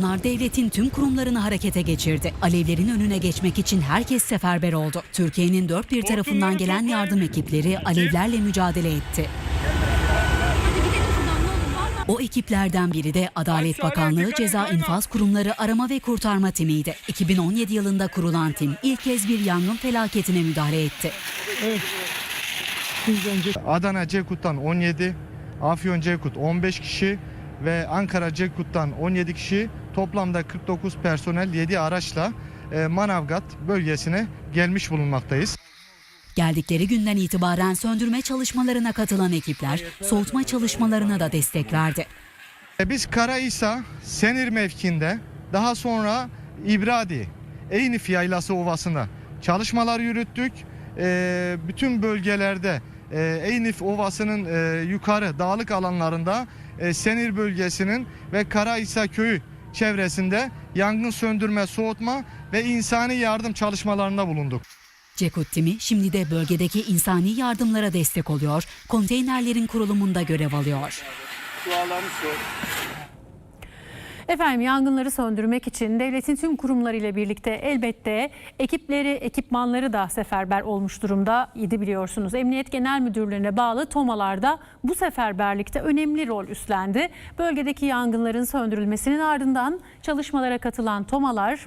Bunlar devletin tüm kurumlarını harekete geçirdi. Alevlerin önüne geçmek için herkes seferber oldu. Türkiye'nin dört bir tarafından gelen yardım ekipleri alevlerle mücadele etti. O ekiplerden biri de Adalet Bakanlığı Ceza İnfaz Kurumları Arama ve Kurtarma Timiydi. 2017 yılında kurulan tim ilk kez bir yangın felaketine müdahale etti. Adana Cekut'tan 17, Afyon Cekut 15 kişi ve Ankara Cekut'tan 17 kişi toplamda 49 personel 7 araçla e, Manavgat bölgesine gelmiş bulunmaktayız. Geldikleri günden itibaren söndürme çalışmalarına katılan ekipler soğutma çalışmalarına da destek verdi. E, Biz Karahisar Senir mevkinde daha sonra İbradi Eynif Yaylası Ovası'nda çalışmalar yürüttük. E, bütün bölgelerde e, Eynif Ovası'nın e, yukarı dağlık alanlarında e, Senir bölgesinin ve Karahisar köyü çevresinde yangın söndürme, soğutma ve insani yardım çalışmalarında bulunduk. Cekut timi şimdi de bölgedeki insani yardımlara destek oluyor, konteynerlerin kurulumunda görev alıyor. Efendim yangınları söndürmek için devletin tüm kurumlarıyla birlikte elbette ekipleri, ekipmanları da seferber olmuş durumda idi biliyorsunuz. Emniyet Genel Müdürlüğü'ne bağlı TOMA'lar da bu seferberlikte önemli rol üstlendi. Bölgedeki yangınların söndürülmesinin ardından çalışmalara katılan TOMA'lar